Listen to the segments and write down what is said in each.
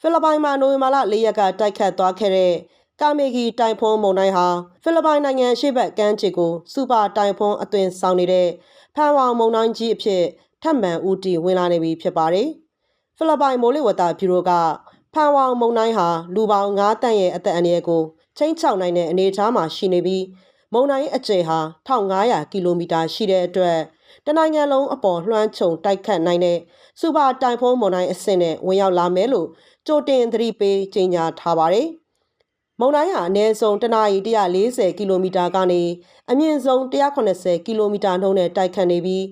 ဖိလစ်ပိုင်မှာနိုဝင်ဘာလ၄ရက်ကတိုက်ခတ်သွားခဲ့တဲ့ကာမေဂီတိုင်ဖွန်းမုန်တိုင်းဟာဖိလစ်ပိုင်နိုင်ငံရှေ့ဘက်ကမ်းခြေကိုစူပါတိုင်ဖွန်းအသွင်ဆောင်နေတဲ့ဖန်ဝေါင်မုန်တိုင်းကြီးအဖြစ်ထပ်မံဦးတည်ဝင်လာနေပြီဖြစ်ပါတယ်။ဖိလစ်ပိုင်မိုးလေဝသဗျူရိုကဖန်ဝေါင်မုန်တိုင်းဟာလူပေါင်း9တန့်ရဲ့အသက်အန္တရာယ်ကိုချိန်ချောက်နိုင်တဲ့အနေအထားမှာရှိနေပြီးမုန်တိုင်းအကျယ်ဟာ1500ကီလိုမီတာရှိတဲ့အတွက် တနိုင်ငံလုံးအပေါ်လွှမ်းခြုံတိုက်ခတ်နိုင်တဲ့စူပါတိုင်ဖွန်းမုန်တိုင်းအဆင့်နဲ့ဝင်ရောက်လာမယ်လို့ကြိုတင်သတိပေးကြေညာထားပါတယ်။မုန်တိုင်းဟာအနည်းဆုံးတနအီ140ကီလိုမီတာကနေအမြင့်ဆုံး180ကီလိုမီတာနှုန်းနဲ့တိုက်ခတ်နေပြီး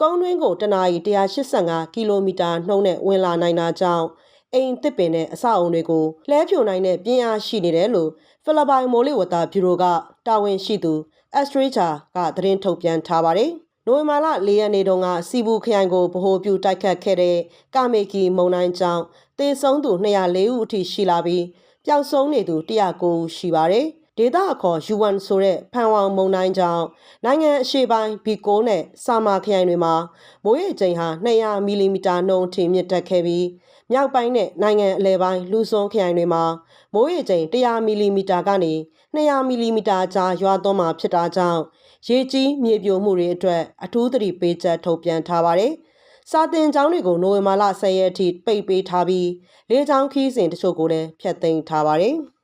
ကုန်းတွင်းကိုတနအီ185ကီလိုမီတာနှုန်းနဲ့ဝင်လာနိုင်တာကြောင့်အိမ်တစ်ပင်နဲ့အဆောက်အုံတွေကိုလှဲဖြိုနိုင်တဲ့ပြင်းအားရှိနေတယ်လို့ဖိလစ်ပိုင်မိုးလေဝသဗျူရိုကတာဝန်ရှိသူအက်စထရေးချာကသတင်းထုတ်ပြန်ထားပါတယ်။ နိုဝင်ဘာလ၄ရက်နေ့တုန်းကစီဘူးခရိုင်ကိုဗဟိုပြုတိုက်ခတ်ခဲ့တဲ့ကာမေကီမုန်တိုင်းကြောင့်သေဆုံးသူ204ဦးအထိရှိလာပြီးပျောက်ဆုံးနေသူ109ဦးရှိပါတယ်။ ဒေသအခေါ် U1 ဆိုတဲ့ဖန်ဝေါင်မုန်တိုင်းကြောင့်နိုင်ငံအရှေ့ပိုင်းဘီကိုနဲ့စာမာခရိုင်တွေမှာမိုးရေချိန်ဟာ200မီလီမီတာနှုန်းအထိမြင့်တက်ခဲ့ပြီးမြောက်ပိုင်းနဲ့နိုင်ငံအလယ်ပိုင်းလူစွန်းခရိုင်တွေမှာမိုးရေချိန်100မီလီမီတာကနေ200မီလီမီတာကြားရွာသွန်းမှာဖြစ်တာကြောင့်ရေကြီးမြေပြိုမှုတွေအတွက်အထူးသတိပေးချက်ထုတ်ပြန်ထားပါတယ်။စာတင်ကျောင်းတွေကိုနိုဝင်ဘာလ10ရက်အထိပိတ်ပေးထားပြီးလေကြောင်းခီးစဉ်တချို့ကိုလည်းဖျက်သိမ်းထားပါတယ်။